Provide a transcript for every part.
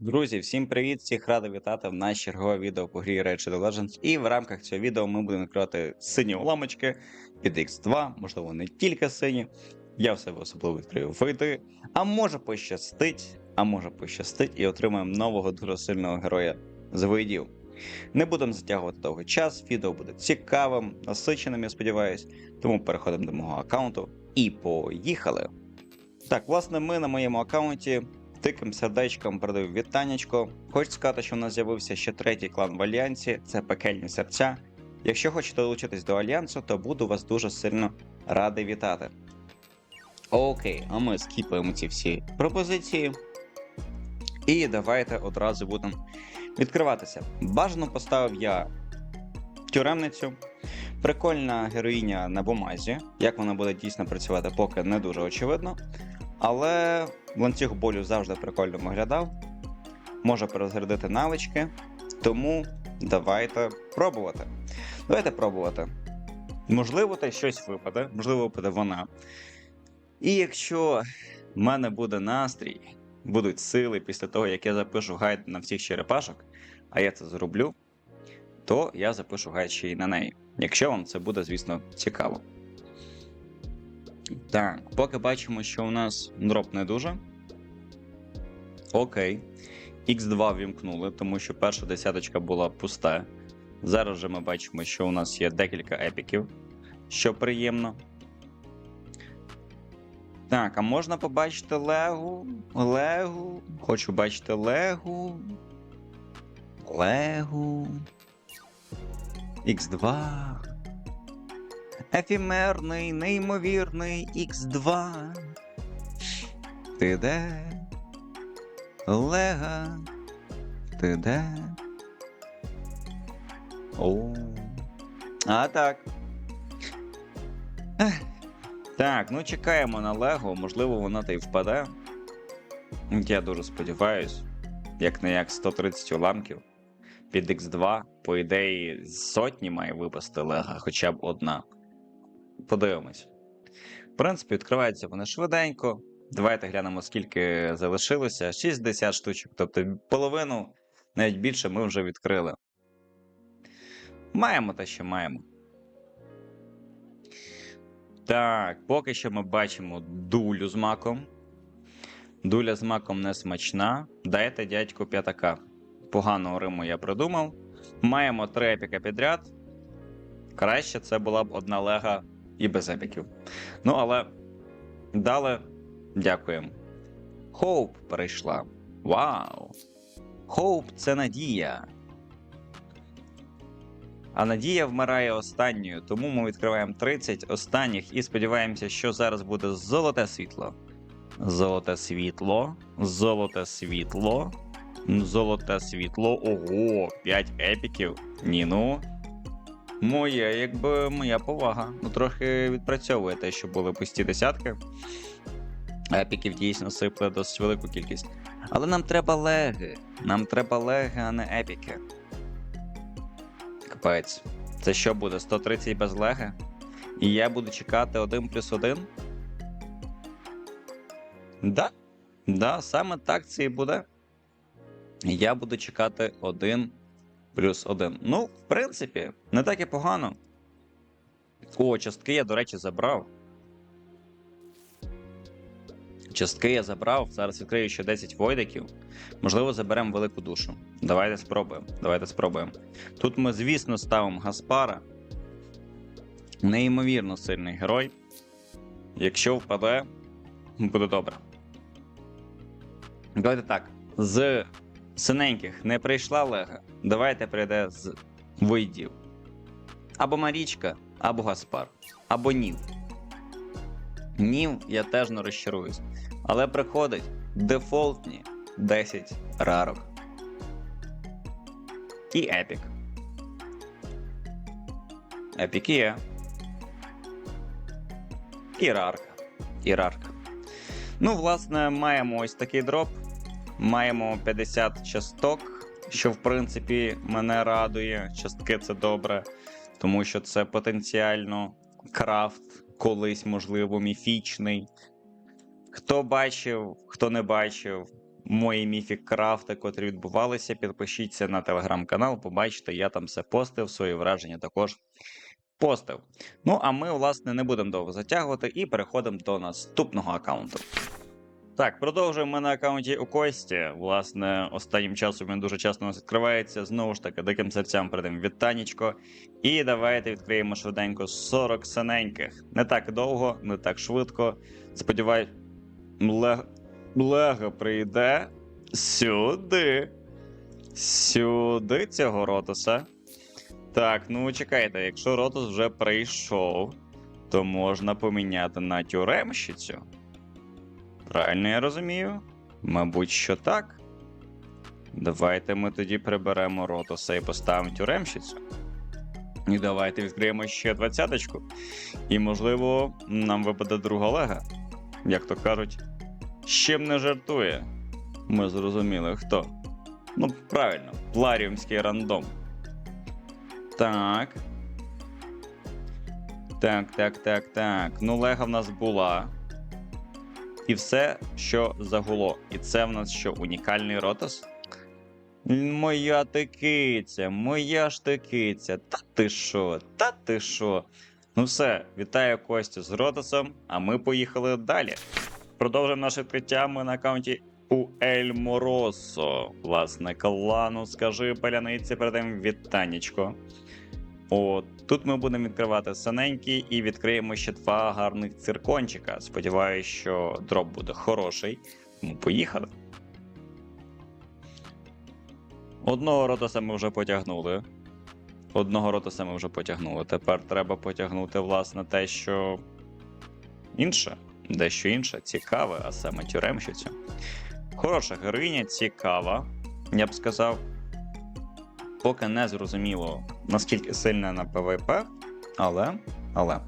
Друзі, всім привіт! Всіх радий вітати в наш чергове відео по грі Shadow Legends. І в рамках цього відео ми будемо відкривати сині уламочки під X2, можливо, не тільки сині. Я в себе особливо відкрию вийти. А може пощастить, а може пощастить, і отримаємо нового дуже сильного героя з вийдів. Не будемо затягувати довгий час, відео буде цікавим, насиченим, я сподіваюсь. Тому переходимо до мого аккаунту і поїхали. Так, власне, ми на моєму аккаунті Тиким сердечком передаю вітаннячко. Хочу сказати, що в нас з'явився ще третій клан в Альянсі це пекельні серця. Якщо хочете долучитись до Альянсу, то буду вас дуже сильно радий вітати. Окей, а ми скіпаємо ці всі пропозиції. І давайте одразу будемо відкриватися. Бажано поставив я тюремницю. Прикольна героїня на бумазі. Як вона буде дійсно працювати, поки не дуже очевидно. Але ланцюг болю завжди прикольно виглядав. Може перезарядити навички. Тому давайте пробувати. Давайте пробувати. Можливо, та щось випаде, можливо, випаде вона. І якщо в мене буде настрій, будуть сили після того, як я запишу гайд на всіх черепашок, а я це зроблю, то я запишу гайд ще й на неї. Якщо вам це буде, звісно, цікаво. Так, поки бачимо, що у нас дроп не дуже. Окей. Х2 вімкнули, тому що перша десяточка була пуста. Зараз же ми бачимо, що у нас є декілька епіків, що приємно. Так, а можна побачити Легу? Легу. Хочу бачити Легу. Легу. Х2. Ефімерний, неймовірний Х2. Ти де? Лега. Ти де? О. А так. Так, ну чекаємо на Лего, можливо, вона та й впаде. Я дуже сподіваюсь, як не як 130 уламків. Під Х2, по ідеї, з сотні має випасти Лега, хоча б одна. Подивимось. В принципі, відкриваються вони швиденько. Давайте глянемо, скільки залишилося. 60 штучок. Тобто половину, навіть більше, ми вже відкрили. Маємо те, що маємо. Так, поки що ми бачимо дулю з маком. Дуля з маком не смачна. Дайте дядьку п'ятака. Поганого Риму я придумав. Маємо три епіка підряд. Краще це була б одна лега і без епіків. Ну, але дали. Дякуємо. Хоуп перейшла. Вау! Хоуп це надія. А надія вмирає останньою, тому ми відкриваємо 30 останніх і сподіваємося, що зараз буде золоте світло. Золоте світло, золоте світло, золоте світло. Ого, 5 епіків. Ні, ну. Моя, якби моя повага. Ну, трохи відпрацьовує те, що були пусті десятки. Епіків дійсно сипле досить велику кількість. Але нам треба леги. Нам треба леги, а не епіки. Капець. Це що буде? 130 без леги? І я буду чекати 1 плюс 1? Да. Да, саме так це і буде. Я буду чекати 1 плюс 1. Ну, в принципі, не так і погано. О, частки я, до речі, забрав. Частки я забрав. Зараз відкрию ще 10 войдиків. Можливо, заберемо велику душу. Давайте спробуємо. Давайте спробуємо. Тут ми, звісно, ставимо Гаспара. Неймовірно сильний герой. Якщо впаде, буде добре. Давайте так. З синеньких не прийшла Лега. Давайте прийде з войдів. Або Марічка, або Гаспар, або Нів. Нів я теж не розчаруюсь. Але приходить дефолтні 10 рарок. І епік. Епік є. І рарка. І рарка. Ну, власне, маємо ось такий дроп. Маємо 50 часток, що в принципі мене радує. Частки це добре, тому що це потенціально крафт, колись, можливо, міфічний. Хто бачив, хто не бачив, мої міфік крафти, котрі відбувалися. Підпишіться на телеграм-канал, побачите, я там все постив, свої враження також постив. Ну, а ми, власне, не будемо довго затягувати і переходимо до наступного аккаунту. Так, продовжуємо на аккаунті у Кості. Власне, останнім часом він дуже часто у нас відкривається. Знову ж таки, диким серцям передаємо вітанечко. І давайте відкриємо швиденько 40 синеньких. Не так довго, не так швидко. Сподіваюсь, Лег... Лего прийде сюди. Сюди цього ротуса. Так, ну чекайте, якщо ротус вже прийшов, то можна поміняти на тюремщицю. Правильно я розумію? Мабуть, що так. Давайте ми тоді приберемо ротуса і поставимо тюремщицю. І давайте відкриємо ще двадцяточку. І, можливо, нам випаде друга лега. Як то кажуть, з не жартує. Ми зрозуміли хто. Ну, правильно, пларіумський рандом. Так. Так, так, так, так. Ну, лега в нас була. І все, що загуло. І це в нас що, унікальний ротос? Моя ти киця, моя ж ти киця. Та ти що, та ти що? Ну все, вітаю Костю з ротосом, а ми поїхали далі. Продовжуємо наше відкриття. Ми на аккаунті у Ель Моросо. Власне, клану, скажи паляниці, передаємо вітанечко. От тут ми будемо відкривати синенькі і відкриємо ще два гарних циркончика. Сподіваюсь, що дроп буде хороший. Тому поїхали. Одного ротоса ми вже потягнули. Одного ротоса ми вже потягнули. Тепер треба потягнути, власне, те, що інше. Дещо інше, цікаве, а саме тюремщицю. Хороша героїня, цікава, я б сказав. Поки не зрозуміло, наскільки сильна на ПВП, але. але.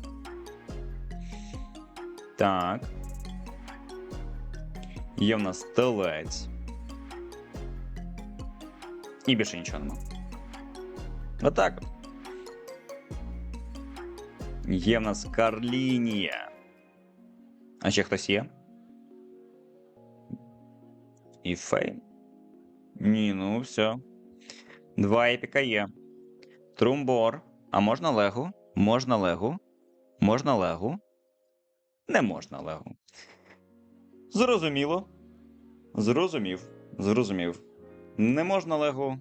Так. Є в нас телець. І більше нічого нема. Отак. Є в нас Карлінія. А ще хтось є? І Фейм? Ні, ну все. Два епіка є. Трумбор. А можна Легу? Можна Легу? Можна Легу? Не можна Легу. Зрозуміло. Зрозумів. Зрозумів. Не можна Легу,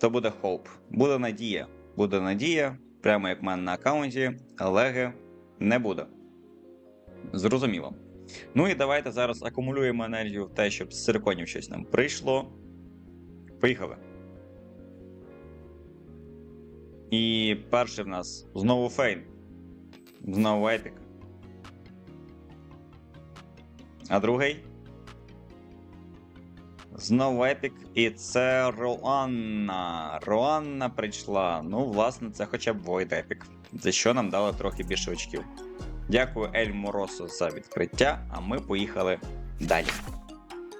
то буде хоуп. Буде надія. Буде надія, прямо як в мене на аккаунті, Леги не буде. Зрозуміло. Ну і давайте зараз акумулюємо енергію в те, щоб з цирконів щось нам прийшло. Поїхали. І перший в нас знову фейн. Знову епік. А другий. Знову епік. І це Роанна. Роанна прийшла. Ну, власне, це хоча б Void Епік. За що нам дало трохи більше очків. Дякую Ель Моросо за відкриття, а ми поїхали далі.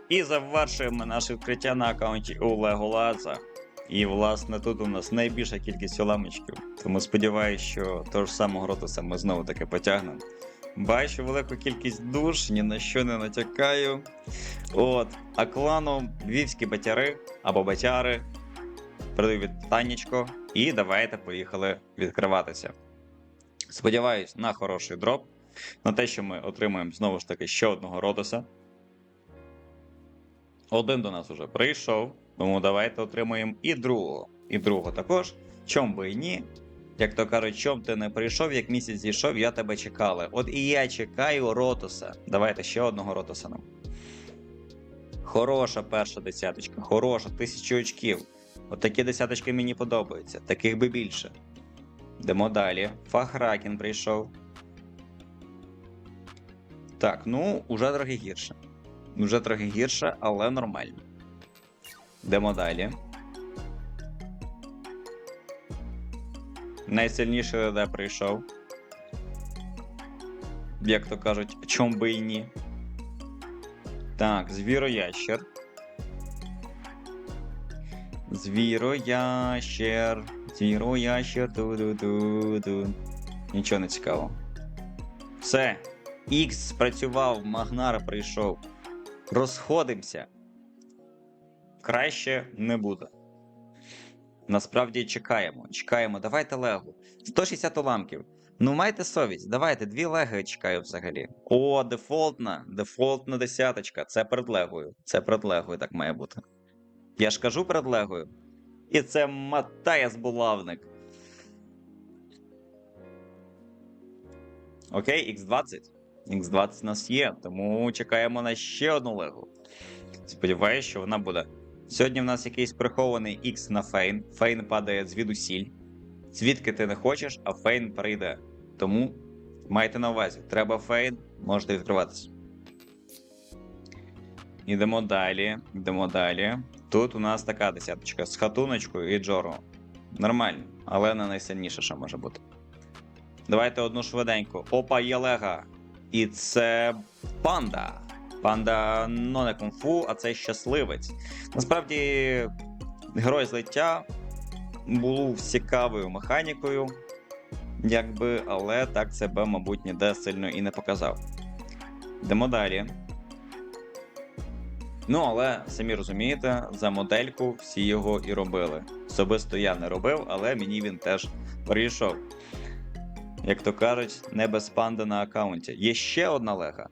І завершуємо наше відкриття на аккаунті у Леголаза. І, власне, тут у нас найбільша кількість уламочків. Тому сподіваюся, що того ж самого ротуса ми знову таки потягнемо. Бачу велику кількість душ, ні на що не натякаю. От, а клану львівські батяри або батяри. Передаю вітаннячко. І давайте поїхали відкриватися. Сподіваюсь на хороший дроп. На те, що ми отримаємо знову ж таки ще одного ротуса. Один до нас уже прийшов, тому давайте отримаємо і другого. І другого також. Чом би і ні. Як то кажуть, чом ти не прийшов, як місяць зійшов, я тебе чекала. От і я чекаю ротуса. Давайте ще одного ротуса нам. Хороша перша десяточка, хороша, тисячу очків. От такі десяточки мені подобаються, таких би більше. Йдемо далі. Фахракен прийшов. Так, ну, уже трохи гірше. Уже трохи гірше, але нормально. Йдемо далі. Найсильніший ЛД прийшов. Як то кажуть, чом би і ні. Так, звіроящер. Звіроящер. Звіроящер. Ту-ду-ду-ду. Нічого не цікаво. Все. Ікс спрацював, Магнар прийшов. Розходимося. Краще не буде. Насправді чекаємо. Чекаємо, давайте легу. 160 уламків. Ну, майте совість, давайте, дві леги чекаю взагалі. О, дефолтна, дефолтна десяточка. Це перед легою. Це перед легою так має бути. Я ж кажу перед легою. І це Матаяс Булавник. Окей, X20. X20 у нас є, тому чекаємо на ще одну легу. Сподіваюсь, що вона буде. Сьогодні в нас якийсь прихований X на Фейн. Фейн падає звідусіль. Звідки ти не хочеш, а Фейн прийде. Тому майте на увазі, треба Фейн, можете відкриватися. Ідемо далі. Йдемо далі. Тут у нас така десяточка з хатуночкою і Джоро. Нормально, але не найсильніше, що може бути. Давайте одну швиденько. Опа, є лега. І це панда. Панда ну не кунг-фу, а це щасливець. Насправді, герой злиття був цікавою механікою, якби, але так себе, мабуть, ніде сильно і не показав. Йдемо далі. Ну, але самі розумієте, за модельку всі його і робили. Особисто я не робив, але мені він теж прийшов. Як то кажуть, не без панди на аккаунті. Є ще одна лега.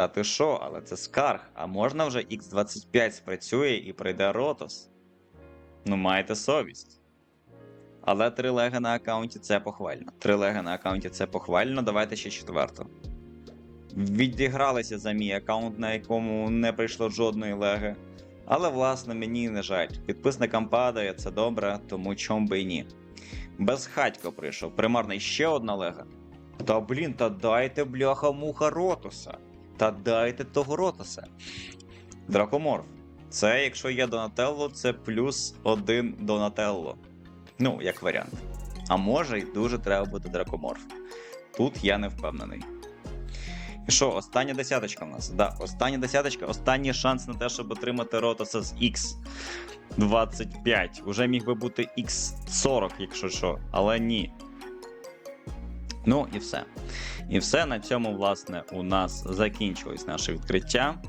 Та ти що, але це скарг, а можна вже X25 спрацює і прийде Ротос? Ну, маєте совість. Але три леги на аккаунті це похвально. Три леги на аккаунті це похвально. Давайте ще четверту. Відігралися за мій аккаунт, на якому не прийшло жодної леги. Але, власне, мені не жаль. Підписникам падає, це добре, тому чом би і ні. Безхатько прийшов. Примарна ще одна лега. Та блін, та дайте бляха муха Ротуса. Та дайте того Ротуса. Дракоморф. Це, якщо є Донателло, це плюс один Донателло. Ну, як варіант. А може, й дуже треба бути дракоморф. Тут я не впевнений. Що, остання десяточка в нас? Да, остання десяточка, останній шанс на те, щоб отримати Ротоса з X25. Уже міг би бути X40, якщо що, але ні. Ну і все. І все на цьому, власне, у нас закінчилось наше відкриття.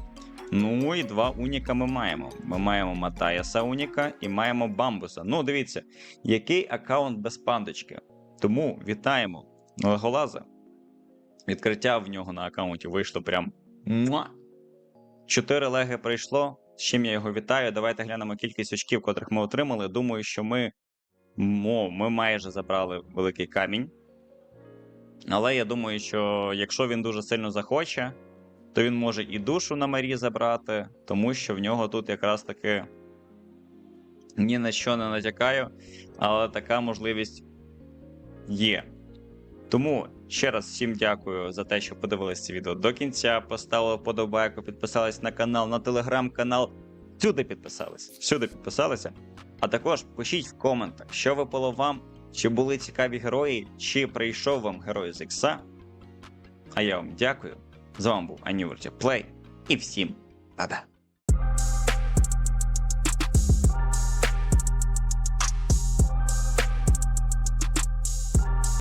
Ну і два уніка ми маємо. Ми маємо Матаяса Уніка і маємо Бамбуса. Ну, дивіться, який аккаунт без пандочки. Тому вітаємо Леголаза. Відкриття в нього на аккаунті вийшло прям. муа. Чотири леги прийшло. З чим я його вітаю. Давайте глянемо кількість очків, котрих ми отримали. Думаю, що ми, мо, ми майже забрали великий камінь. Але я думаю, що якщо він дуже сильно захоче, то він може і душу на Марі забрати, тому що в нього тут якраз таки ні на що не натякаю, але така можливість є. Тому ще раз всім дякую за те, що подивилися це відео до кінця. Поставили подобайку, підписались на канал, на телеграм-канал. Всюди підписались. Всюди підписалися. А також пишіть в коментах, що випало вам, чи були цікаві герої, чи прийшов вам герой з Ікса. А я вам дякую. З вами був Анівертя Плей і всім па-па!